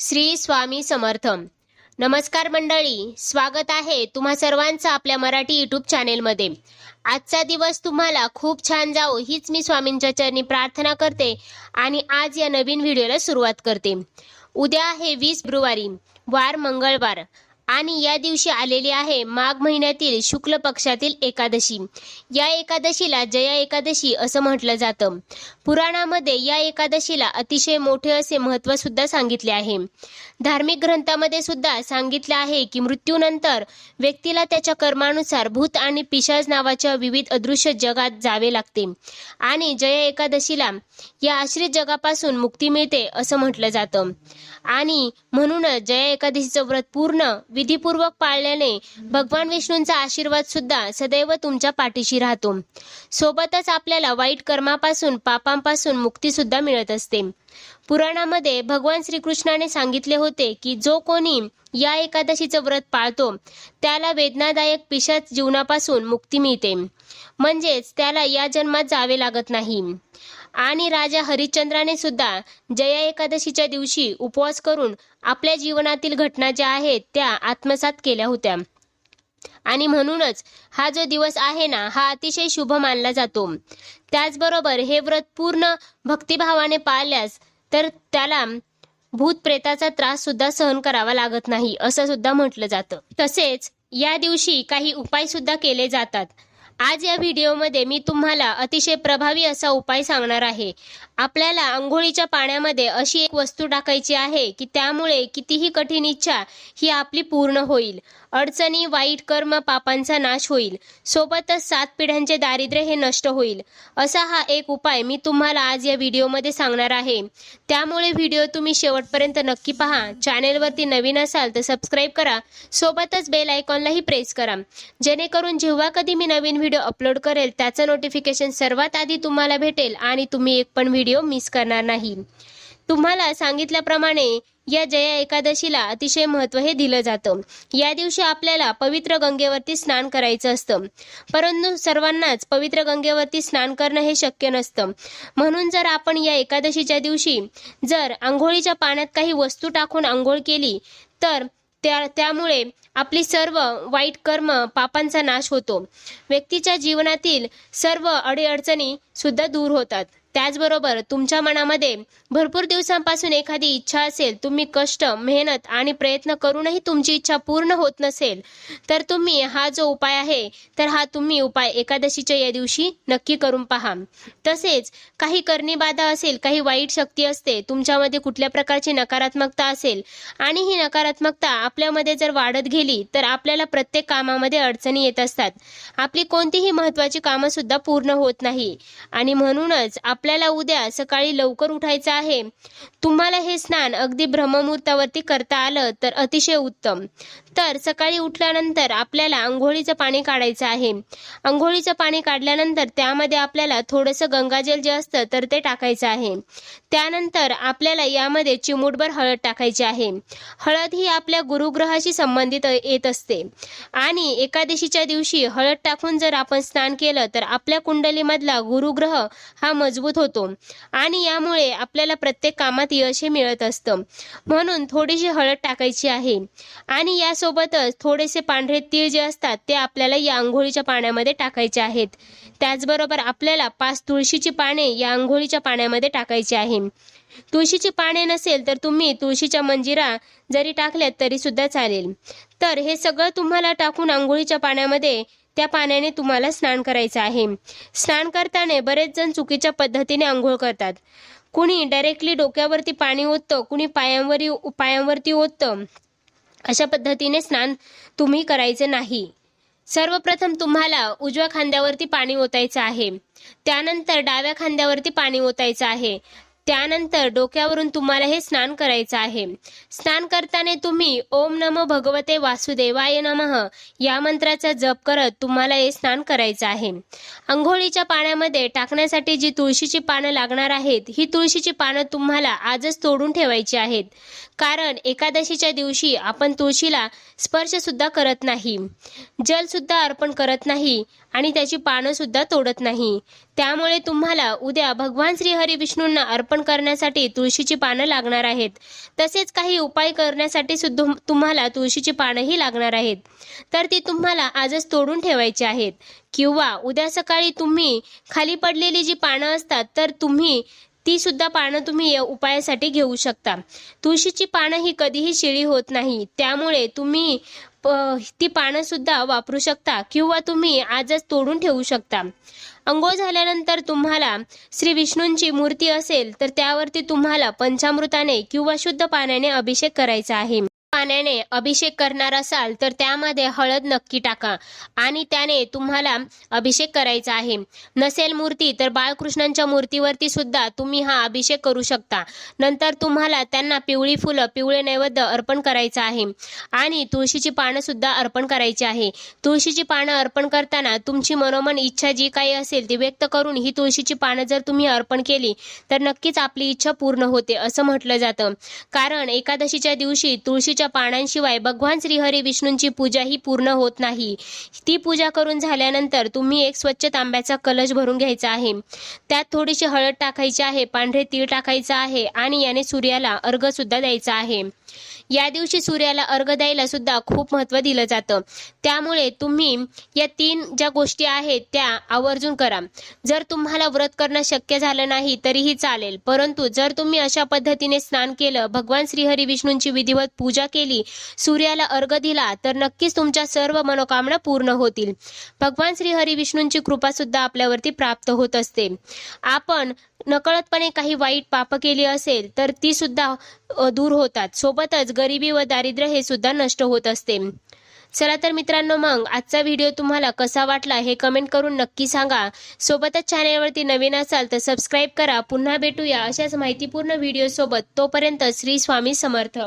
श्री स्वामी समर्थ नमस्कार मंडळी स्वागत आहे तुम्हा सर्वांचं आपल्या मराठी युट्यूब चॅनेलमध्ये आजचा दिवस तुम्हाला खूप छान जाओ हीच मी स्वामींच्या चरणी प्रार्थना करते आणि आज या नवीन व्हिडिओला सुरुवात करते. उद्या आहे वीस फेब्रुवारी वार मंगळवार. आणि या दिवशी आलेली आहे माघ महिन्यातील शुक्ल पक्षातील एकादशी. या एकादशीला जया एकादशी असं म्हटलं जातं. पुराणामध्ये या एकादशीला अतिशय मोठे असे महत्त्व सुद्धा सांगितले आहे. धार्मिक ग्रंथामध्ये सुद्धा सांगितले आहे की मृत्यूनंतर व्यक्तीला त्याच्या कर्मानुसार भूत आणि पिशाच नावाच्या विविध अदृश्य जगात जावे लागते. आणि जया एकादशीला या आश्रित जगापासून मुक्ती मिळते असं म्हटलं जातं. आणि म्हणूनच जया एकादशीचं व्रत पूर्ण विधीपूर्वक पाळल्याने भगवान विष्णूंचा आशीर्वाद सुद्धा सदैव तुमच्या पाठीशी राहतो. सोबतच आपल्याला वाईट कर्मापासून पापांपासून मुक्ती सुद्धा मिळत असते. पुराणामध्ये भगवान श्रीकृष्णाने सांगितले होते की जो कोणी या एकादशीचं व्रत पाळतो त्याला वेदनादायक पिशाच जीवनापासून मुक्ती मिळते. म्हणजेच त्याला या जन्मात जावे लागत नाही. आणि राजा हरिश्चंद्राने सुद्धा जया एकादशीच्या दिवशी उपवास करून आपल्या जीवनातील घटना ज्या आहेत त्या आत्मसात केल्या होत्या. आणि म्हणूनच हा जो दिवस आहे ना हा अतिशय शुभ मानला जातो. त्याचबरोबर हे व्रत पूर्ण भक्तिभावाने पाळल्यास तर त्याला भूत प्रेताचा त्रास सुद्धा सहन करावा लागत नाही असं सुद्धा म्हटलं जातं. तसेच या दिवशी काही उपाय सुद्धा केले जातात. आज या व्हिडिओमध्ये मी तुम्हाला अतिशय प्रभावी असा उपाय सांगणार आहे. आपल्याला आंघोळीच्या पाण्यामध्ये अशी एक वस्तू टाकायची आहे की त्यामुळे कितीही कठीण इच्छा ही आपली पूर्ण होईल. अडचणी वाईट कर्म पापांचा नाश होईल. सोबतच सात पिढ्यांचे दारिद्र्य हे नष्ट होईल. असा हा एक उपाय मी तुम्हाला आज या व्हिडिओमध्ये सांगणार आहे. त्यामुळे व्हिडिओ तुम्ही शेवटपर्यंत नक्की पहा. चॅनेलवरती नवीन असाल तर सबस्क्राईब करा. सोबतच बेल आयकॉनलाही प्रेस करा. जेणेकरून जेव्हा कधी मी नवीन व्हिडिओ अपलोड करेल त्याचं नोटिफिकेशन सर्वात आधी तुम्हाला भेटेल आणि तुम्ही एक पण व्हिडिओ मिस करणार नाही. तुम्हाला सांगितल्याप्रमाणे या जया एकादशीला अतिशय महत्त्व हे दिलं जातं. या दिवशी आपल्याला पवित्र गंगेवरती स्नान करायचं असतं. परंतु सर्वांनाच पवित्र गंगेवरती स्नान करणं हे शक्य नसतं. म्हणून जर आपण या एकादशीच्या दिवशी जर आंघोळीच्या पाण्यात काही वस्तू टाकून आंघोळ केली तर त्या त्यामुळे आपली सर्व वाईट कर्म पापांचा नाश होतो. व्यक्तीच्या जीवनातील सर्व अडीअडचणी सुद्धा दूर होतात. त्याचबरोबर तुमच्या मनामध्ये भरपूर दिवसांपासून एखादी इच्छा असेल तुम्ही कष्ट मेहनत आणि प्रयत्न करूनही तुमची इच्छा पूर्ण होत नसेल तर तुम्ही हा जो उपाय आहे तर हा तुम्ही उपाय एकादशीच्या या दिवशी नक्की करून पहा. तसेच काही करणीबाधा असेल काही वाईट शक्ती असते तुमच्यामध्ये कुठल्या प्रकारची नकारात्मकता असेल आणि ही नकारात्मकता आपल्यामध्ये जर वाढत गेली तर आपल्याला प्रत्येक कामामध्ये अडचणी येत असतात. आपली कोणतीही महत्त्वाची कामं सुद्धा पूर्ण होत नाही. आणि म्हणूनच आपल्याला उद्या सकाळी लवकर उठायचं आहे. तुम्हाला हे स्नान अगदी ब्रह्ममुहूर्तावरती करता आलं तर अतिशय उत्तम. तर सकाळी उठल्यानंतर आपल्याला आंघोळीचं पाणी काढायचं आहे. आंघोळीचं पाणी काढल्यानंतर त्यामध्ये आपल्याला थोडंसं गंगाजल जे असतं तर ते टाकायचं आहे. त्यानंतर आपल्याला यामध्ये चिमूटभर हळद टाकायची आहे. हळद ही आपल्या गुरुग्रहाशी संबंधित येत असते. आणि एकादशीच्या दिवशी हळद टाकून जर आपण स्नान केलं तर आपल्या कुंडलीमधला गुरुग्रह हा मजबूत होतो. आणि यामुळे आपल्याला प्रत्येक कामात यश हे मिळत असतं. म्हणून थोडीशी हळद टाकायची आहे. आणि यासोबतच थोडेसे पांढरे तीळ जे असतात ते आपल्याला या आंघोळीच्या पाण्यामध्ये टाकायचे आहेत. त्याचबरोबर आपल्याला पाच तुळशीची पाने या आंघोळीच्या पाण्यामध्ये टाकायची आहे. तुळशीची पाने नसेल तर तुम्ही तुळशीच्या मंजिरा जरी टाकल्यात तरी सुद्धा चालेल. तर हे सगळं तुम्हाला टाकून आंघोळीच्या पाण्यामध्ये त्या पाण्याने तुम्हाला स्नान करायचं आहे. स्नान करताना बरेच जण चुकीच्या पद्धतीने आंघोळ करतात. कुणी डायरेक्टली डोक्यावरती पाणी ओततं कुणी पायांवरी पायांवरती ओततं. अशा पद्धतीने स्नान तुम्ही करायचं नाही. सर्वप्रथम तुम्हाला उजव्या खांद्यावरती पाणी ओतायचं आहे. त्यानंतर डाव्या खांद्यावरती पाणी ओतायचं आहे. त्यानंतर डोक्यावरून तुम्हाला हे स्नान करायचं आहे. स्नान करताना तुम्ही ओम नमो भगवते वासुदेवाय नमः या मंत्राचा जप करत तुम्हाला हे स्नान करायचं आहे. अंघोळीच्या पाण्यामध्ये टाकण्यासाठी जी तुळशीची पानं लागणार आहेत ही तुळशीची पानं तुम्हाला आजच तोडून ठेवायची आहेत. कारण एकादशीच्या दिवशी आपण तुळशीला स्पर्श सुद्धा करत नाही. जल सुद्धा अर्पण करत नाही आणि त्याची पानं सुद्धा तोडत नाही. त्यामुळे तुम्हाला उद्या भगवान श्री हरी विष्णूंना अर्पण करण्यासाठी तुळशीची पानं लागणार आहेत. तसेच काही उपाय करण्यासाठी सुद्धा तुम्हाला तुळशीची पानंही लागणार आहेत. तर ती तुम्हाला आजच तोडून ठेवायची आहेत. किंवा उद्या सकाळी तुम्ही खाली पडलेली जी पानं असतात तर तुम्ही ती सुद्धा पानं तुम्ही या उपायासाठी घेऊ शकता. तुळशीची पानं ही कधीही शिळी होत नाही. त्यामुळे तुम्ही ती पानं सुद्धा वापरू शकता किंवा तुम्ही आजच तोडून ठेवू शकता. अंघोळ झाल्यानंतर तुम्हाला श्री विष्णूंची मूर्ती असेल तर त्यावरती तुम्हाला पंचामृताने किंवा शुद्ध पाण्याने अभिषेक करायचा आहे. पाण्याने अभिषेक करणार असाल तर त्यामध्ये हळद नक्की टाका. आणि त्याने तुम्हाला अभिषेक करायचा आहे. नसेल मूर्ती तर बाळकृष्णांच्या मूर्तीवरती सुद्धा तुम्ही हा अभिषेक करू शकता. नंतर तुम्हाला त्यांना पिवळी फुलं पिवळे नैवेद्य अर्पण करायचं आहे. आणि तुळशीची पानं सुद्धा अर्पण करायची आहे. तुळशीची पानं अर्पण करताना तुमची मनोमन इच्छा जी काही असेल ती व्यक्त करून ही तुळशीची पानं जर तुम्ही अर्पण केली तर नक्कीच आपली इच्छा पूर्ण होते असं म्हटलं जातं. कारण एकादशीच्या दिवशी तुळशीच्या पानांशिवाय भगवान श्रीहरी विष्णूंची पूजा ही पूर्ण होत नाही. ती पूजा करून झाल्यानंतर तुम्ही एक स्वच्छ तांब्याचा कलश भरून घ्यायचा आहे. त्यात थोडीशी हळद टाकायची आहे पांढरे तीळ टाकायचं आहे आणि याने सूर्याला अर्घ सुद्धा द्यायचा आहे. या दिवशी सूर्याला अर्घ द्यायला सुद्धा खूप महत्त्व दिलं जातं. त्यामुळे तुम्ही या तीन ज्या गोष्टी आहेत त्या आवर्जून करा. जर तुम्हाला व्रत करणं शक्य झालं नाही तरीही चालेल. परंतु जर तुम्ही अशा पद्धतीने स्नान केलं भगवान श्रीहरी विष्णूंची विधिवत पूजा केली सूर्याला अर्घ दिला तर नक्कीच तुमच्या सर्व मनोकामना पूर्ण होतील. भगवान श्रीहरी विष्णूंची कृपा सुद्धा आपल्यावरती प्राप्त होत असते. आपण नकळतपणे काही वाईट पाप केली असेल तर ती सुद्धा दूर होतात. सोबतच गरिबी व दारिद्र्य हे सुद्धा नष्ट होत असते. चला तर मित्रांनो मग आजचा व्हिडिओ तुम्हाला कसा वाटला हे कमेंट करून नक्की सांगा. सोबतच चॅनेलवरती नवीन असाल तर सबस्क्राईब करा. पुन्हा भेटूया अशाच माहितीपूर्ण व्हिडिओसोबत तोपर्यंत श्री स्वामी समर्थ.